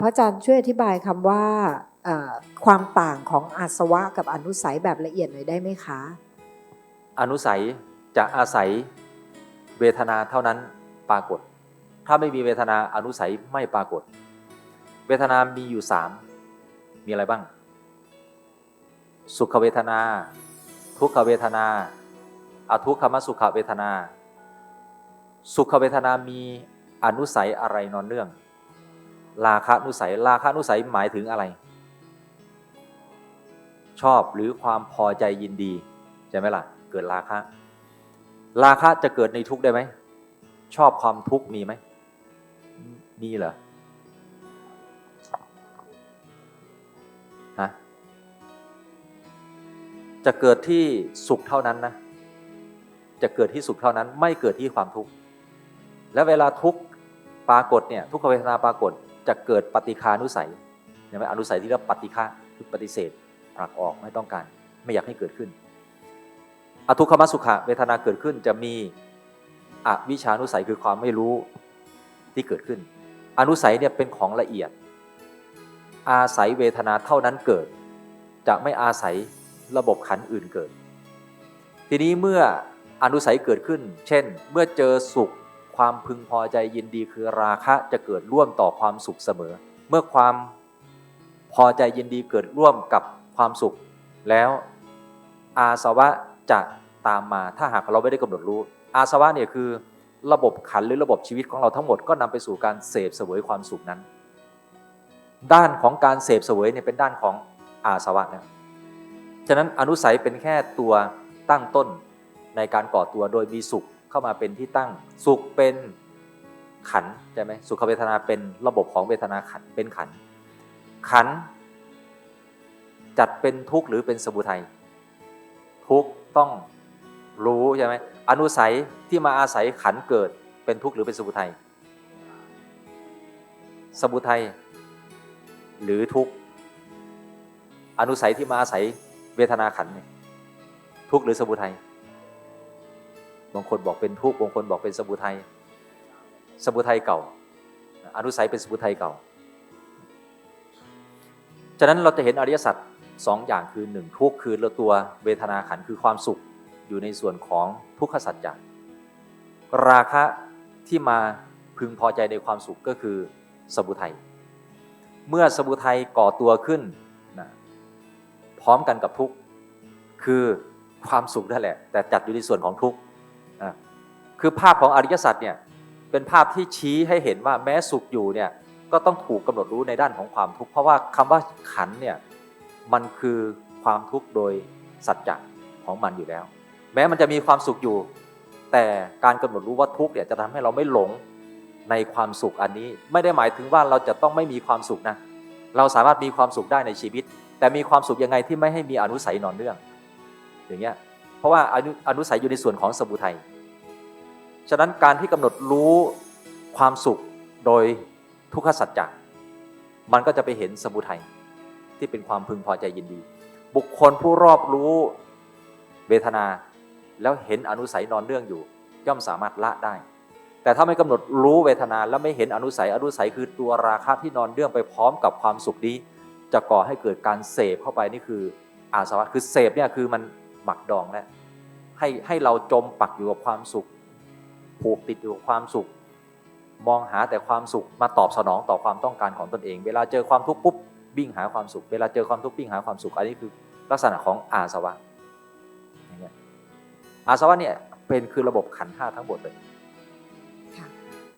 พระอาจารย์ช่วยอธิบายคำว่าความต่างของอาสวะกับอนุสัยแบบละเอียดหน่อยได้ไหมคะ อนุสัยจะอาศัยเวทนาเท่านั้นปรากฏ ถ้าไม่มีเวทนาอนุสัยไม่ปรากฏ เวทนามีอยู่สามมีอะไรบ้าง สุขเวทนา ทุกขเวทนาอทุกขมสุขเวทนา สุขเวทนามีอนุสัยอะไรนอนเนื่อง ราคะนุสัย ราคะนุสัยหมายถึงอะไร ชอบหรือความพอใจยินดีใช่ไหมล่ะ เกิดราคะ ราคะจะเกิดในทุกได้ไหม ชอบความทุกข์มีไหม มีเหรอฮะจะเกิดที่สุขเท่านั้นนะ จะเกิดที่สุขเท่านั้น ไม่เกิดที่ความทุกข์ และเวลาทุกข์ปรากฏเนี่ยทุกขเวทนาปรากฏ จะเกิดปฏิคานุสัยใช่ไหมอนุสัยที่เรียกว่าปฏิฆะคือปฏิเสธผลักออกไม่ต้องการ ไม่อยากให้เกิดขึ้น อทุกขมสุขะเวทนาเกิดขึ้นจะมีอวิชานุสัยคือความไม่รู้ที่เกิดขึ้น อนุสัยเนี่ยเป็นของละเอียด อาศัยเวทนาเท่านั้นเกิด จะไม่อาศัยระบบขันอื่นเกิด ทีนี้เมื่ออนุสัยเกิดขึ้น เช่น เมื่อเจอสุข ความพึงพอใจยินดีคือราคะจะเกิดร่วมต่อความสุขเสมอ เมื่อความพอใจยินดีเกิดร่วมกับความสุข แล้วอาสวะจะตามมาถ้าหากเราไม่ได้กำหนดรู้ อาสวะเนี่ยคือระบบขันหรือระบบชีวิตของเราทั้งหมดก็นำไปสู่การเสพเสวยความสุขนั้น ด้านของการเสพเสวยเนี่ยเป็นด้านของอาสวะนะฉะนั้นอนุสัยเป็นแค่ตัวตั้งต้นในการก่อตัวโดยมีสุข เข้ามาเป็นที่ตั้ง สุขเป็นขันใช่ไหมสุขเวทนาเป็นระบบของเวทนาขันเป็นขัน ขัน จัดเป็นทุกข์หรือเป็นสมุทัยทุกต้องรู้ใช่ไหมอนุสัยที่มาอาศัยขันเกิดเป็นทุกข์หรือเป็นสมุทัยสมุทัยหรือทุกข์อนุสัยที่มาอาศัยเวทนาขันทุกข์หรือสมุทัย บางคนบอกเป็นทุกข์บางคนบอกเป็นสมุทัยสมุทัยเก่า อนุสัยเป็นสมุทัยเก่า ฉะนั้นเราจะเห็นอริยสัจสองอย่างคือหนึ่งทุกข์คือเราตัวเวทนาขันคือความสุขอยู่ในส่วนของทุกขสัจจะราคะที่มาพึงพอใจในความสุขก็คือสมุทัยเมื่อสมุทัยก่อตัวขึ้นนะพร้อมกันกับทุกข์คือความสุขนั่นแหละ แต่จัดอยู่ในส่วนของทุกข์ คือภาพของอริยสัจเนี่ยเป็นภาพที่ชี้ให้เห็นว่าแม้สุขอยู่เนี่ยก็ต้องถูกกำหนดรู้ในด้านของความทุกข์เพราะว่าคำว่าขันเนี่ยมันคือความทุกข์โดยสัจจะของมันอยู่แล้ว แม้มันจะมีความสุขอยู่ แต่การกำหนดรู้ว่าทุกข์เนี่ยจะทำให้เราไม่หลงในความสุขอันนี้ ไม่ได้หมายถึงว่าเราจะต้องไม่มีความสุขนะเราสามารถมีความสุขได้ในชีวิต แต่มีความสุขยังไงที่ไม่ให้มีอนุสัยนอนเนื่อง อย่างเงี้ยเพราะว่าอนุอนุสัยอยู่ในส่วนของสมุทัย ฉะนั้นการที่กำหนดรู้ความสุขโดยทุกขสัจจะมันก็จะไปเห็นสมุทัยที่เป็นความพึงพอใจยินดี บุคคลผู้รอบรู้เวทนา แล้วเห็นอนุสัยนอนเนื่องอยู่ ย่อมสามารถละได้ แต่ถ้าไม่กำหนดรู้เวทนาแล้วไม่เห็นอนุสัยอนุสัยคือตัวราคะที่นอนเนื่องไปพร้อมกับความสุขนี้ จะก่อให้เกิดการเสพเข้าไปนี่คืออาสวะคือเสพเนี่ยคือมันหมักดองแล้วให้ให้เราจมปักอยู่กับความสุข ผูกติดอยู่กับความสุข มองหาแต่ความสุขมาตอบสนองต่อความต้องการของตนเอง เวลาเจอความทุกข์ปุ๊บวิ่งหาความสุข เวลาเจอความทุกข์วิ่งหาความสุข อันนี้คือลักษณะของอาสวะอาสวะเนี่ยเป็นคือระบบขันห้าทั้งหมดเลย